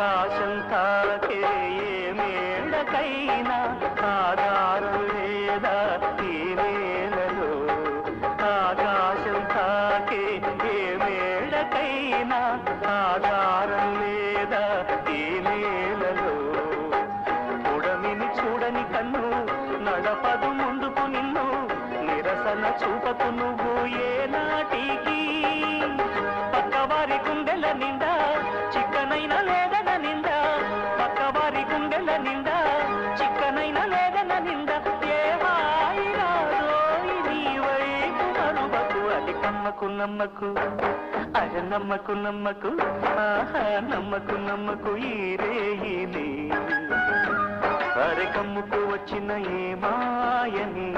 ఆకాశం తాకే మేడకైనా ఆధారం లేదా ఈ నేలలో ఆకాశం తాకే మేడకైనా ఆధారం లేదా ఈ నేలలో ఉడమిని చూడని కన్ను నడపదు ముందుకు నిన్ను నిరసన చూపకు నువ్వు ఏ నాటికి పక్కవారి గుండెల నిండా నమ్మకు నమ్మకు అరే నమ్మకు నమ్మకు ఆహా నమ్మకు నమ్మకు ఈ రేయిని అరే కమ్ముకు వచ్చిన ఏ మాయని